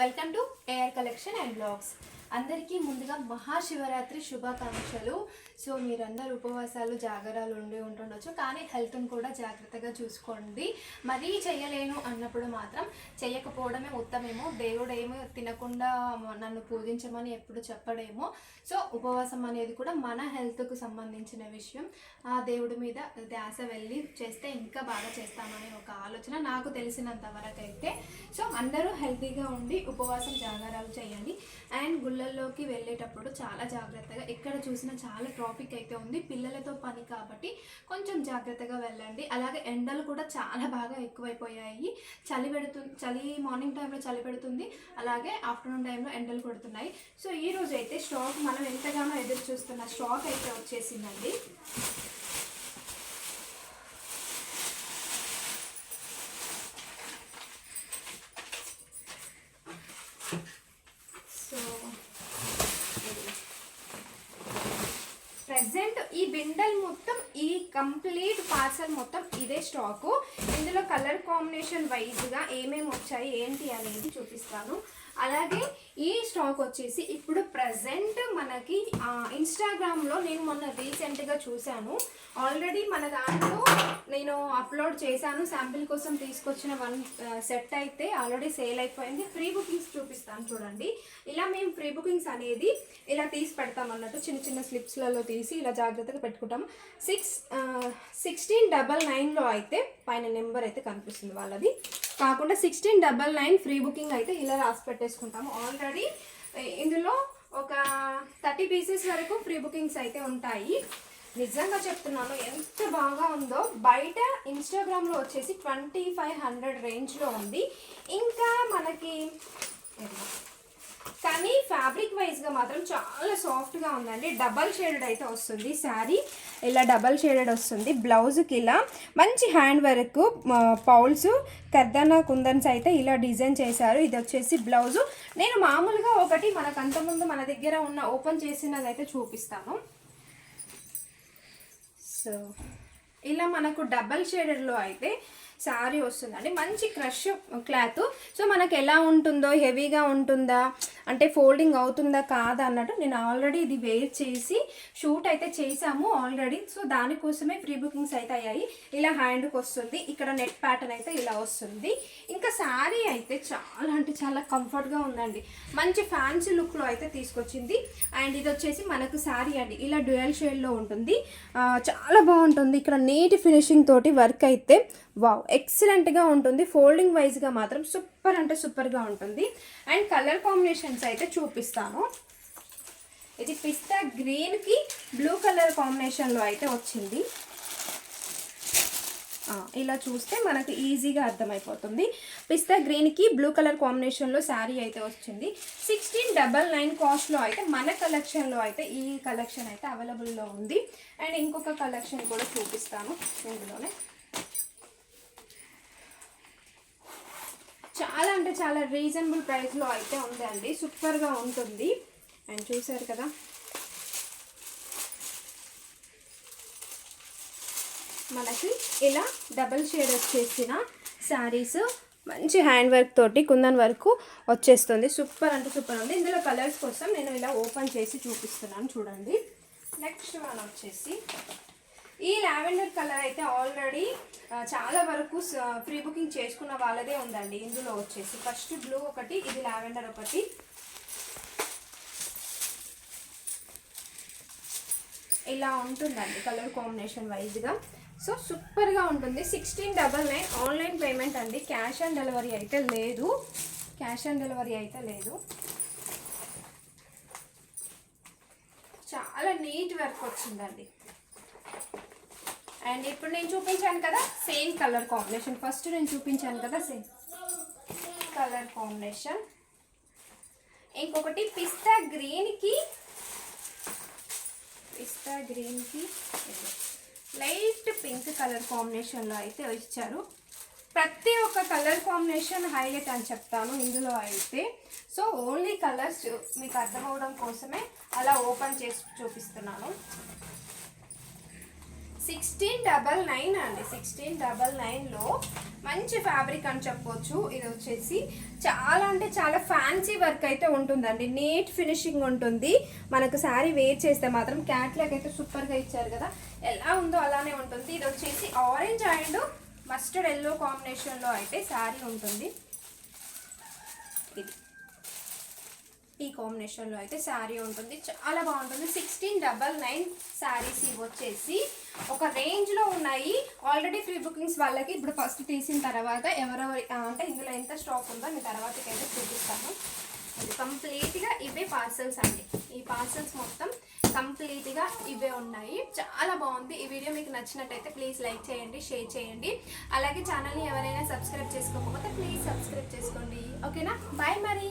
Welcome to AR collection and blogs అందరికీ ముందుగా మహాశివరాత్రి శుభాకాంక్షలు. సో మీరందరూ ఉపవాసాలు జాగరాలు ఉండి ఉంటుండొచ్చు. కానీ హెల్త్ని కూడా జాగ్రత్తగా చూసుకోండి. మరీ చేయలేను అన్నప్పుడు మాత్రం చేయకపోవడమే ఉత్తమేమో. దేవుడు ఏమో తినకుండా నన్ను పూజించమని ఎప్పుడు చెప్పడేమో. సో ఉపవాసం అనేది కూడా మన హెల్త్కు సంబంధించిన విషయం. ఆ దేవుడి మీద ధ్యాస వెళ్ళి చేస్తే ఇంకా బాగా చేస్తామనే ఒక ఆలోచన నాకు తెలిసినంత వరకు అయితే సో అందరూ హెల్తీగా ఉండి ఉపవాసం జాగారాలు చేయండి. అండ్ గుళ్ళల్లోకి వెళ్ళేటప్పుడు చాలా జాగ్రత్తగా ఎక్కడ చూసినా చాలా టాపిక్ అయితే ఉంది. పిల్లలతో పని కాబట్టి కొంచెం జాగ్రత్తగా వెళ్ళండి. అలాగే ఎండలు కూడా చాలా బాగా ఎక్కువైపోయాయి. చలి పెడుతు చలి మార్నింగ్ టైంలో చలి పెడుతుంది. అలాగే ఆఫ్టర్నూన్ టైంలో ఎండలు కొడుతున్నాయి. సో ఈ రోజు అయితే స్టాక్ మనం ఎంతగానో ఎదురు చూస్తున్న స్టాక్ అయితే వచ్చేసిందండి సో ప్రజెంట్ ఈ బిండల్ మొత్తం ఈ కంప్లీట్ పార్సల్ మొత్తం ఇదే స్టాకు. ఇందులో కలర్ కాంబినేషన్ వైజ్గా ఏమేమి వచ్చాయి ఏంటి అనేది చూపిస్తాను. అలాగే ఈ స్టాక్ వచ్చేసి ఇప్పుడు ప్రజెంట్ మనకి ఇన్స్టాగ్రామ్లో నేను మొన్న రీసెంట్గా చూశాను. ఆల్రెడీ మన దాంట్లో నేను అప్లోడ్ చేశాను. శాంపిల్ కోసం తీసుకొచ్చిన వన్ సెట్ అయితే ఆల్రెడీ సేల్ అయిపోయింది. ఫ్రీ బుకింగ్స్ చూపిస్తాను చూడండి. ఇలా మేము ఫ్రీ బుకింగ్స్ అనేది ఇలా తీసి పెడతాం అన్నట్టు చిన్న చిన్న స్లిప్స్లలో తీసి ఇలా జాగ్రత్తగా పెట్టుకుంటాం. సిక్స్ సిక్స్టీన్ డబల్ నైన్లో అయితే పైన నెంబర్ అయితే కనిపిస్తుంది వాళ్ళది. కాకుండా sixteen double nine free booking అయితే ఇలా రాసి పెట్టేసుకుంటాము. ఆల్రెడీ ఇందులో ఒక థర్టీ పీసెస్ వరకు ఫ్రీ బుకింగ్స్ అయితే ఉంటాయి. నిజంగా చెప్తున్నాను ఎంత బాగా ఉందో. బయట ఇన్స్టాగ్రామ్లో వచ్చేసి ట్వంటీ ఫైవ్ హండ్రెడ్ రేంజ్లో ఉంది. ఇంకా మనకి కానీ ఫ్యాబ్రిక్ వైజ్గా మాత్రం చాలా సాఫ్ట్గా ఉందండి. డబల్ షేడెడ్ అయితే వస్తుంది శారీ. ఇలా డబల్ షేడెడ్ వస్తుంది. బ్లౌజ్కి ఇలా మంచి హ్యాండ్ వర్క్ పౌల్స్ కద్దన కుందన్స్ అయితే ఇలా డిజైన్ చేశారు. ఇది వచ్చేసి బ్లౌజు నేను మామూలుగా ఒకటి మనకు అంతకుముందు మన దగ్గర ఉన్న ఓపెన్ చేసినది అయితే చూపిస్తాను. సో ఇలా మనకు డబల్ షేడెడ్లో అయితే శారీ వస్తుందండి. మంచి క్రష్ క్లాత్. సో మనకు ఎలా ఉంటుందో హెవీగా ఉంటుందా? అంటే ఫోల్డింగ్ అవుతుందా కాదా అన్నట్టు నేను ఆల్రెడీ ఇది వేర్ చేసి షూట్ అయితే చేసాము ఆల్రెడీ. సో దానికోసమే ప్రీ బుకింగ్స్ అయితే అయ్యాయి. ఇలా హ్యాండ్కి వస్తుంది. ఇక్కడ నెట్ ప్యాటర్న్ అయితే ఇలా వస్తుంది. ఇంకా శారీ అయితే చాలా అంటే చాలా కంఫర్ట్గా ఉందండి. మంచి ఫ్యాన్సీ లుక్లో అయితే తీసుకొచ్చింది. అండ్ ఇది వచ్చేసి మనకు శారీ అండి. ఇలా డ్యూయల్ షేడ్లో ఉంటుంది. చాలా బాగుంటుంది. ఇక్కడ నీట్ ఫినిషింగ్ తోటి వర్క్ అయితే వావ్! ఎక్సలెంట్గా ఉంటుంది. ఫోల్డింగ్ వైజ్గా మాత్రం సూపర్ సూపర్ అంటే సూపర్గా ఉంటుంది. అండ్ కలర్ కాంబినేషన్స్ అయితే చూపిస్తాను. ఇది పిస్తా గ్రీన్కి బ్లూ కలర్ కాంబినేషన్లో అయితే వచ్చింది. ఇలా చూస్తే మనకు ఈజీగా అర్థమైపోతుంది. పిస్తా గ్రీన్కి బ్లూ కలర్ కాంబినేషన్లో శారీ అయితే వచ్చింది. సిక్స్టీన్ డబల్ నైన్ కాస్ట్లో అయితే మన కలెక్షన్లో అయితే ఈ కలెక్షన్ అయితే అవైలబుల్లో ఉంది. అండ్ ఇంకొక కలెక్షన్ కూడా చూపిస్తాను ఇందులోనే. చాలా అంటే చాలా రీజనబుల్ ప్రైస్లో అయితే ఉందండి. సూపర్గా ఉంటుంది. అండ్ చూసారు కదా? మనకి ఇలా డబల్ షేడ్ వచ్చేసిన శారీస్ మంచి హ్యాండ్ వర్క్ తోటి కుందన్ వరకు వచ్చేస్తుంది. సూపర్ అంటే సూపర్ ఉంది. ఇందులో కలర్స్ కోసం నేను ఇలా ఓపెన్ చేసి చూపిస్తున్నాను. చూడండి. నెక్స్ట్ వన్ వచ్చేసి ఈ లావెండర్ కలర్ అయితే ఆల్రెడీ చాలా వరకు ఫ్రీ బుకింగ్ చేసుకున్న వాళ్ళదే ఉందండి. ఇందులో వచ్చేసి ఫస్ట్ బ్లూ ఒకటి ఇది లావెండర్ ఒకటి. ఇలా ఉంటుందండి కలర్ కాంబినేషన్ వైజ్గా. సో సూపర్గా ఉంటుంది. Sixteen double nine online payment అండి. క్యాష్ ఆన్ డెలివరీ అయితే లేదు. క్యాష్ ఆన్ డెలివరీ అయితే లేదు. చాలా నీట్ వర్క్ వచ్చిందండి. అండ్ ఇప్పుడు నేను చూపించాను కదా సేమ్ కలర్ కాంబినేషన్ ఫస్ట్ నేను చూపించాను కదా సేమ్ కలర్ కాంబినేషన్ ఇంకొకటి పిస్తా గ్రీన్కి పిస్తా గ్రీన్కి లైట్ పింక్ కలర్ కాంబినేషన్లో అయితే ఇచ్చారు. ప్రతి ఒక్క కలర్ కాంబినేషన్ హైలైట్ అని చెప్తాను ఇందులో అయితే. సో ఓన్లీ కలర్స్ మీకు అర్థమవడం కోసమే అలా ఓపెన్ చేసి చూపిస్తున్నాను. సిక్స్టీన్ డబల్ నైన్ అండి. సిక్స్టీన్ డబల్ నైన్లో మంచి ఫ్యాబ్రిక్ అని చెప్పొచ్చు. ఇది వచ్చేసి చాలా అంటే చాలా ఫ్యాన్సీ వర్క్ అయితే ఉంటుందండి. నీట్ ఫినిషింగ్ ఉంటుంది. మనకు శారీ వేర్ చేస్తే మాత్రం క్యాట్లాగ్ అయితే సూపర్గా ఇచ్చారు కదా. ఎలా ఉందో అలానే ఉంటుంది. ఇది వచ్చేసి ఆరెంజ్ అండ్ మస్టర్డ్ ఎల్లో కాంబినేషన్లో అయితే శారీ ఉంటుంది. ఇది. ఈ కాంబినేషన్లో అయితే శారీ ఉంటుంది. చాలా బాగుంటుంది. సిక్స్టీన్ డబల్ నైన్ శారీస్ ఇవి వచ్చేసి ఒక రేంజ్లో ఉన్నాయి. ఆల్రెడీ ఫ్రీ బుకింగ్స్ వాళ్ళకి ఇప్పుడు ఫస్ట్ తీసిన తర్వాత ఎవరెవరి అంటే ఇందులో ఎంత స్టాక్ ఉందో నేను తర్వాతకైతే చూపిస్తాను. కంప్లీట్గా ఇవే పార్సల్స్ అండి. ఈ పార్సల్స్ మొత్తం కంప్లీట్గా ఇవే ఉన్నాయి. చాలా బాగుంది. ఈ వీడియో మీకు నచ్చినట్టయితే ప్లీజ్ లైక్ చేయండి షేర్ చేయండి. అలాగే ఛానల్ని ఎవరైనా సబ్స్క్రైబ్ చేసుకోకపోతే ప్లీజ్ సబ్స్క్రైబ్ చేసుకోండి. ఓకేనా బాయ్ మరి.